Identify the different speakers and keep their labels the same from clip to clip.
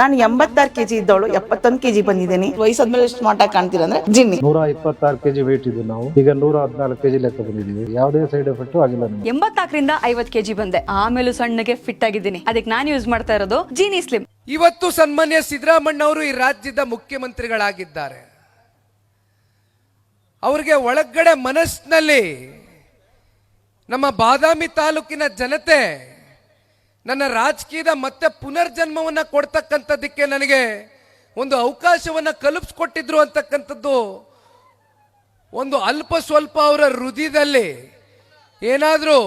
Speaker 1: ನಾನು ಎಂಬತ್ತಾರು ಕೆಜಿ ಇದ್ದವಳು ಎಪ್ಪತ್ತೊಂದು ಕೆಜಿ ಬಂದಿದ್ದೀನಿ. ವಯಸ್ಸಾದ್ಮೇಲೆ ಸ್ಮಾರ್ಟ್ ಆಗಿ ಕಾಣ್ತೀರ ಅಂದ್ರೆ ಜಿನ್ನಿ.
Speaker 2: ನೂರ ಇಪ್ಪತ್ತಾರು ಕೆಜಿ ವೇಟ್ ಇದ್ದು ನಾವು. ಈಗ ನೂರ ಹದಿನಾಲ್ಕು ಕೆಜಿ ಲೆಕ್ಕ ಬಂದಿದ್ದೀವಿ. ಯಾವುದೇ ಸೈಡ್ ಎಫೆಕ್ಟ್ ಆಗಿಲ್ಲ ಎಂಬತ್ತಾಕರಿಂದ
Speaker 3: ಎಂಬತ್ನಾಲ್ಕರಿಂದ ಐವತ್ ಕೆಜಿ ಬಂದೆ. ಆಮೇಲೆ ಸಣ್ಣಗೆ ಫಿಟ್ ಆಗಿದ್ದೀನಿ. ಅದಕ್ಕೆ ನಾನು ಯೂಸ್ ಮಾಡ್ತಾ ಇರೋದು ಜೀನಿ ಸ್ಲಿಮ್
Speaker 4: ಇವತ್ತು ಸನ್ಮಾನ್ಯ ಸಿದ್ದರಾಮಣ್ಣವರು ಈ ರಾಜ್ಯದ ಮುಖ್ಯಮಂತ್ರಿಗಳಾಗಿದ್ದಾರೆ. ಅವರಿಗೆ ಒಳಗಡೆ ಮನಸ್ಸಿನಲ್ಲಿ ನಮ್ಮ ಬಾದಾಮಿ ತಾಲೂಕಿನ ಜನತೆ ನನ್ನ ರಾಜಕೀಯದ ಮತ್ತೆ ಪುನರ್ಜನ್ಮವನ್ನು ಕೊಡ್ತಕ್ಕಂಥದ್ದಕ್ಕೆ ನನಗೆ ಒಂದು ಅವಕಾಶವನ್ನು ಕಲ್ಪಿಸ್ಕೊಟ್ಟಿದ್ರು ಅಂತಕ್ಕಂಥದ್ದು ಒಂದು ಅಲ್ಪ ಸ್ವಲ್ಪ ಅವರ ಹೃದಯದಲ್ಲಿ ಏನಾದರೂ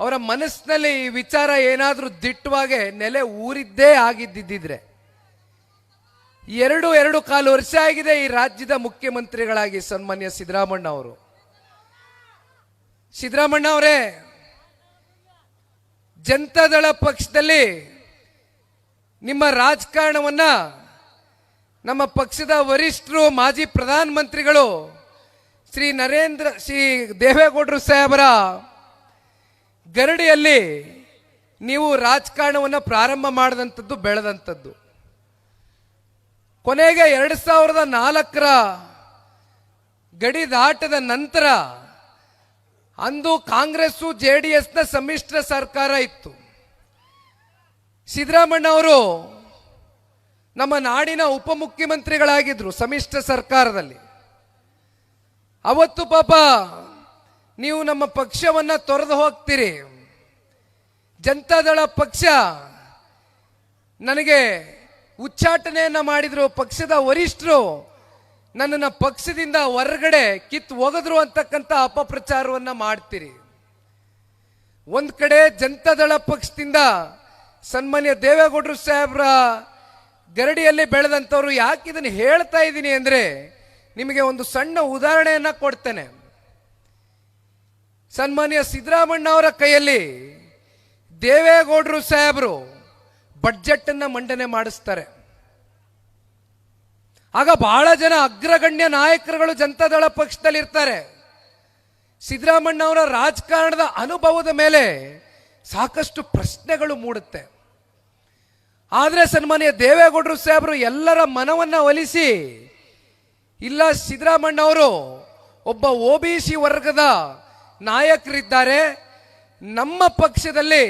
Speaker 4: ಅವರ ಮನಸ್ಸಿನಲ್ಲಿ ಈ ವಿಚಾರ ಏನಾದರೂ ದಿಟ್ಟವಾಗೆ ನೆಲೆ ಊರಿದ್ದೇ ಆಗಿದ್ದಿದ್ದರೆ ಎರಡು ಎರಡು ಕಾಲು ವರ್ಷ ಆಗಿದೆ ಈ ರಾಜ್ಯದ ಮುಖ್ಯಮಂತ್ರಿಗಳಾಗಿ ಸನ್ಮಾನ್ಯ ಸಿದ್ದರಾಮಣ್ಣ ಅವರು. ಸಿದ್ದರಾಮಣ್ಣ ಅವರೇ ಜನತಾದಳ ಪಕ್ಷದಲ್ಲಿ ನಿಮ್ಮ ರಾಜಕಾರಣವನ್ನ ನಮ್ಮ ಪಕ್ಷದ ವರಿಷ್ಠರು, ಮಾಜಿ ಪ್ರಧಾನಮಂತ್ರಿಗಳು ಶ್ರೀ ನರೇಂದ್ರ, ಶ್ರೀ ದೇವೇಗೌಡರು ಸಾಹೇಬರ ಗರಡಿಯಲ್ಲಿ ನೀವು ರಾಜಕಾರಣವನ್ನು ಪ್ರಾರಂಭ ಮಾಡಿದಂಥದ್ದು, ಬೆಳೆದಂಥದ್ದು. ಕೊನೆಗೆ ಎರಡು ಸಾವಿರದ ನಾಲ್ಕರ ಗಡಿ ದಾಟದ ನಂತರ ಅಂದು ಕಾಂಗ್ರೆಸ್ಸು ಜೆ ಡಿ ಎಸ್ನ ಸಮ್ಮಿಶ್ರ ಸರ್ಕಾರ ಇತ್ತು. ಸಿದ್ದರಾಮಣ್ಣ ಅವರು ನಮ್ಮ ನಾಡಿನ ಉಪಮುಖ್ಯಮಂತ್ರಿಗಳಾಗಿದ್ರು ಸಮ್ಮಿಶ್ರ ಸರ್ಕಾರದಲ್ಲಿ. ಅವತ್ತು ಪಾಪ ನೀವು ನಮ್ಮ ಪಕ್ಷವನ್ನ ತೊರೆದು ಹೋಗ್ತೀರಿ. ಜನತಾದಳ ಪಕ್ಷ ನನಗೆ ಉಚ್ಚಾಟನೆಯನ್ನ ಮಾಡಿದ್ರು ಪಕ್ಷದ ವರಿಷ್ಠರು ನನ್ನನ್ನು ಪಕ್ಷದಿಂದ ಹೊರಗಡೆ ಕಿತ್ತು ಒಗೆದ್ರು ಅಂತಕ್ಕಂಥ ಅಪಪ್ರಚಾರವನ್ನ ಮಾಡ್ತೀರಿ. ಒಂದ್ ಕಡೆ ಜನತಾದಳ ಪಕ್ಷದಿಂದ ಸನ್ಮಾನ್ಯ ದೇವೇಗೌಡರು ಸಾಹೇಬ್ರ ಗರಡಿಯಲ್ಲಿ ಬೆಳೆದಂಥವ್ರು ಯಾಕೆ ಇದನ್ನು ಹೇಳ್ತಾ ಇದ್ದೀನಿ ಅಂದ್ರೆ ನಿಮಗೆ ಒಂದು ಸಣ್ಣ ಉದಾಹರಣೆಯನ್ನ ಕೊಡ್ತೇನೆ. ಸನ್ಮಾನ್ಯ ಸಿದ್ದರಾಮಣ್ಣ ಅವರ ಕೈಯಲ್ಲಿ ದೇವೇಗೌಡರು ಸಾಹೇಬರು ಅನ್ನ ಮಂಡನೆ ಮಾಡಿಸ್ತಾರೆ. ಆಗ ಬಹಳ ಜನ ಅಗ್ರಗಣ್ಯ ನಾಯಕರುಗಳು ಜನತಾದಳ ಪಕ್ಷದಲ್ಲಿ ಇರ್ತಾರೆ ಸಿದ್ದರಾಮಣ್ಣ ಅವರ ರಾಜಕಾರಣದ ಅನುಭವದ ಮೇಲೆ ಸಾಕಷ್ಟು ಪ್ರಶ್ನೆಗಳು ಮೂಡುತ್ತೆ. ಆದರೆ ಸನ್ಮಾನ್ಯ ದೇವೇಗೌಡರು ಸಾಹೇಬರು ಎಲ್ಲರ ಮನವನ್ನ ಒಲಿಸಿ, ಇಲ್ಲ ಸಿದ್ದರಾಮಣ್ಣ ಅವರು ಒಬ್ಬ ಒ ಬಿ ಸಿ ವರ್ಗದ ನಾಯಕರಿದ್ದಾರೆ. ನಮ್ಮ ಪಕ್ಷದಲ್ಲಿ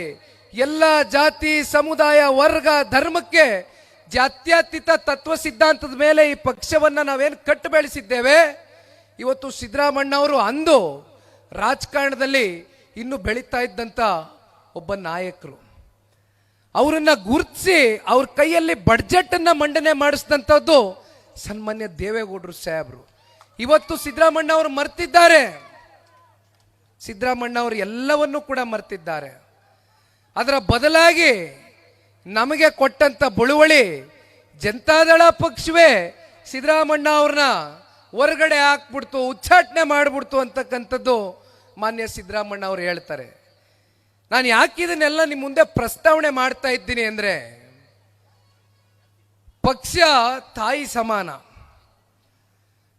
Speaker 4: ಎಲ್ಲ ಜಾತಿ, ಸಮುದಾಯ, ವರ್ಗ, ಧರ್ಮಕ್ಕೆ ಜಾತ್ಯತೀತ ತತ್ವ ಸಿದ್ಧಾಂತದ ಮೇಲೆ ಈ ಪಕ್ಷವನ್ನ ನಾವೇನು ಕಟ್ಟು ಬೆಳೆಸಿದ್ದೇವೆ? ಇವತ್ತು ಸಿದ್ದರಾಮಣ್ಣ ಅವರು ಅಂದು ರಾಜಕಾರಣದಲ್ಲಿ ಇನ್ನು ಬೆಳೀತಾ ಇದ್ದಂತ ಒಬ್ಬ ನಾಯಕರು. ಅವರನ್ನ ಗುರುತಿಸಿ ಅವ್ರ ಕೈಯಲ್ಲಿ ಬಡ್ಜೆಟ್ ಅನ್ನ ಮಂಡನೆ ಮಾಡಿಸಿದಂಥದ್ದು ಸನ್ಮಾನ್ಯ ದೇವೇಗೌಡರು ಸಾಹೇಬರು. ಇವತ್ತು ಸಿದ್ದರಾಮಣ್ಣ ಅವರು ಮರ್ತಿದ್ದಾರೆ. ಸಿದ್ದರಾಮಣ್ಣ ಅವರು ಎಲ್ಲವನ್ನೂ ಕೂಡ ಮರ್ತಿದ್ದಾರೆ. ಅದರ ಬದಲಾಗಿ ನಮಗೆ ಕೊಟ್ಟಂತ ಬಳುವಳಿ ಜನತಾದಳ ಪಕ್ಷವೇ ಸಿದ್ದರಾಮಣ್ಣ ಅವ್ರನ್ನ ಹೊರಗಡೆ ಹಾಕ್ಬಿಡ್ತು, ಉಚ್ಚಾಟನೆ ಮಾಡಿಬಿಡ್ತು ಅಂತಕ್ಕಂಥದ್ದು ಮಾನ್ಯ ಸಿದ್ದರಾಮಣ್ಣ ಅವರು ಹೇಳ್ತಾರೆ. ನಾನು ಯಾಕೆ ಇದನ್ನೆಲ್ಲ ನಿಮ್ಮ ಮುಂದೆ ಪ್ರಸ್ತಾವನೆ ಮಾಡ್ತಾ ಇದ್ದೀನಿ ಅಂದರೆ, ಪಕ್ಷ ತಾಯಿ ಸಮಾನ.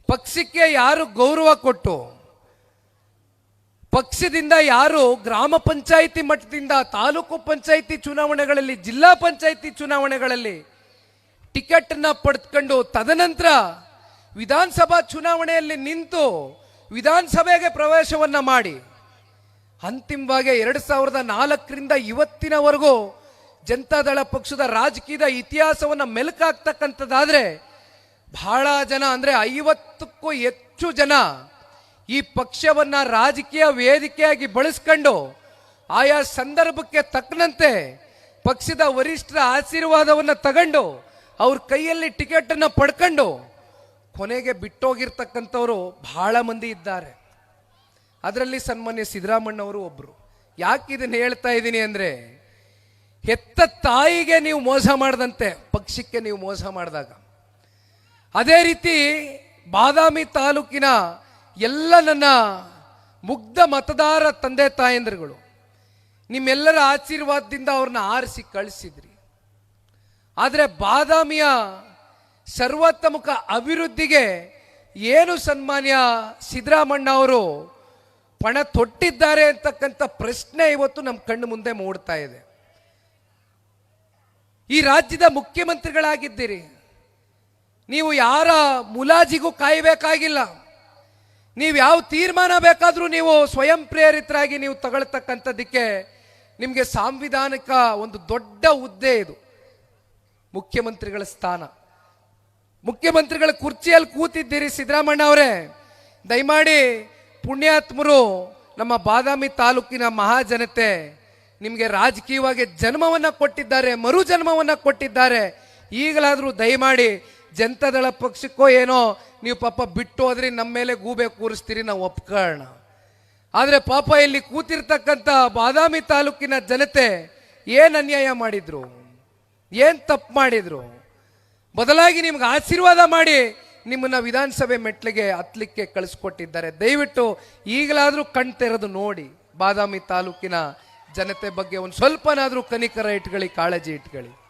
Speaker 4: ಪಕ್ಷಕ್ಕೆ ಯಾರು ಗೌರವ ಕೊಟ್ಟು ಪಕ್ಷದಿಂದ ಯಾರು ಗ್ರಾಮ ಪಂಚಾಯಿತಿ ಮಟ್ಟದಿಂದ ತಾಲೂಕು ಪಂಚಾಯಿತಿ ಚುನಾವಣೆಗಳಲ್ಲಿ, ಜಿಲ್ಲಾ ಪಂಚಾಯಿತಿ ಚುನಾವಣೆಗಳಲ್ಲಿ ಟಿಕೆಟ್ ಅನ್ನ ಪಡೆದುಕೊಂಡು ತದನಂತರ ವಿಧಾನಸಭಾ ಚುನಾವಣೆಯಲ್ಲಿ ನಿಂತು ವಿಧಾನಸಭೆಗೆ ಪ್ರವೇಶವನ್ನ ಮಾಡಿ, ಅಂತಿಮವಾಗಿ ಎರಡು ಸಾವಿರದ ನಾಲ್ಕರಿಂದ ಇವತ್ತಿನವರೆಗೂ ಜನತಾದಳ ಪಕ್ಷದ ರಾಜಕೀಯದ ಇತಿಹಾಸವನ್ನ ಮೆಲುಕಾಗ್ತಕ್ಕಂಥದ್ದಾದ್ರೆ ಬಹಳ ಜನ, ಅಂದ್ರೆ ಐವತ್ತಕ್ಕೂ ಹೆಚ್ಚು ಜನ ಈ ಪಕ್ಷವನ್ನ ರಾಜಕೀಯ ವೇದಿಕೆಯಾಗಿ ಬಳಸ್ಕೊಂಡು ಆಯಾ ಸಂದರ್ಭಕ್ಕೆ ತಕ್ಕನಂತೆ ಪಕ್ಷದ ವರಿಷ್ಠರ ಆಶೀರ್ವಾದವನ್ನು ತಗೊಂಡು ಅವ್ರ ಕೈಯಲ್ಲಿ ಟಿಕೆಟ್ ಅನ್ನ ಪಡ್ಕೊಂಡು ಕೊನೆಗೆ ಬಿಟ್ಟೋಗಿರ್ತಕ್ಕಂಥವ್ರು ಬಹಳ ಮಂದಿ ಇದ್ದಾರೆ. ಅದರಲ್ಲಿ ಸನ್ಮಾನ್ಯ ಸಿದ್ದರಾಮಣ್ಣವರು ಒಬ್ರು. ಯಾಕೆ ಇದನ್ನ ಹೇಳ್ತಾ ಇದ್ದೀನಿ ಅಂದ್ರೆ, ಹೆತ್ತ ತಾಯಿಗೆ ನೀವು ಮೋಸ ಮಾಡದಂತೆ, ಪಕ್ಷಕ್ಕೆ ನೀವು ಮೋಸ ಮಾಡಿದಾಗ. ಅದೇ ರೀತಿ ಬಾದಾಮಿ ತಾಲೂಕಿನ ಎಲ್ಲ ನನ್ನ ಮುಗ್ಧ ಮತದಾರ ತಂದೆ ತಾಯಂದ್ರುಗಳು, ನಿಮ್ಮೆಲ್ಲರ ಆಶೀರ್ವಾದದಿಂದ ಅವ್ರನ್ನ ಆರಿಸಿ ಕಳಿಸಿದ್ರಿ. ಆದರೆ ಬಾದಾಮಿಯ ಸರ್ವತಮುಖ ಅಭಿವೃದ್ಧಿಗೆ ಏನು ಸನ್ಮಾನ್ಯ ಸಿದ್ದರಾಮಣ್ಣ ಅವರು ಪಣ ತೊಟ್ಟಿದ್ದಾರೆ ಅಂತಕ್ಕಂಥ ಪ್ರಶ್ನೆ ಇವತ್ತು ನಮ್ಮ ಕಣ್ಣು ಮುಂದೆ ಮೂಡ್ತಾ ಇದೆ. ಈ ರಾಜ್ಯದ ಮುಖ್ಯಮಂತ್ರಿಗಳಾಗಿದ್ದೀರಿ. ನೀವು ಯಾರ ಮುಲಾಜಿಗೂ ಕಾಯಬೇಕಾಗಿಲ್ಲ. ನೀವು ಯಾವ ತೀರ್ಮಾನ ಬೇಕಾದರೂ ನೀವು ಸ್ವಯಂ ಪ್ರೇರಿತರಾಗಿ ನೀವು ತಗೊಳ್ತಕ್ಕಂಥದ್ದಕ್ಕೆ ನಿಮಗೆ ಸಾಂವಿಧಾನಿಕ ಒಂದು ದೊಡ್ಡ ಹುದ್ದೆ ಇದು. ಮುಖ್ಯಮಂತ್ರಿಗಳ ಸ್ಥಾನ. ಮುಖ್ಯಮಂತ್ರಿಗಳ ಕುರ್ಚಿಯಲ್ಲಿ ಕೂತಿದ್ದೀರಿ ಸಿದ್ದರಾಮಣ್ಣ ಅವರೇ. ದಯಮಾಡಿ ಪುಣ್ಯಾತ್ಮರು ನಮ್ಮ ಬಾದಾಮಿ ತಾಲೂಕಿನ ಮಹಾಜನತೆ ನಿಮಗೆ ರಾಜಕೀಯವಾಗಿ ಜನ್ಮವನ್ನು ಕೊಟ್ಟಿದ್ದಾರೆ ಮರು ಜನ್ಮವನ್ನು ಕೊಟ್ಟಿದ್ದಾರೆ. ಈಗಲಾದರೂ ದಯಮಾಡಿ ಜನತಾದಳ ಪಕ್ಷಕ್ಕೋ ಏನೋ, ನೀವು ಪಾಪ ಬಿಟ್ಟು ಹೋದ್ರೆ ನಮ್ಮ ಮೇಲೆ ಗೂಬೆ ಕೂರಿಸ್ತೀರಿ ನಾವು ಒಪ್ಕೋಣ ಆದರೆ ಪಾಪ ಇಲ್ಲಿ ಕೂತಿರ್ತಕ್ಕಂಥ ಬಾದಾಮಿ ತಾಲೂಕಿನ ಜನತೆ ಏನು ಅನ್ಯಾಯ ಮಾಡಿದ್ರು? ಏನು ತಪ್ಪು ಮಾಡಿದ್ರು? ಬದಲಾಗಿ ನಿಮ್ಗೆ ಆಶೀರ್ವಾದ ಮಾಡಿ ನಿಮ್ಮನ್ನ ವಿಧಾನಸಭೆ ಮೆಟ್ಲಿಗೆ ಹತ್ಲಿಕ್ಕೆ ಕಳಿಸ್ಕೊಟ್ಟಿದ್ದಾರೆ. ದಯವಿಟ್ಟು ಈಗಲಾದರೂ ಕಣ್ ತೆರೆದು ನೋಡಿ ಬಾದಾಮಿ ತಾಲೂಕಿನ ಜನತೆ ಬಗ್ಗೆ ಒಂದು ಸ್ವಲ್ಪನಾದರೂ ಕನಿಕರ ಇಟ್ಕೊಳ್ಳಿ, ಕಾಳಜಿ ಇಟ್ಕೊಳ್ಳಿ.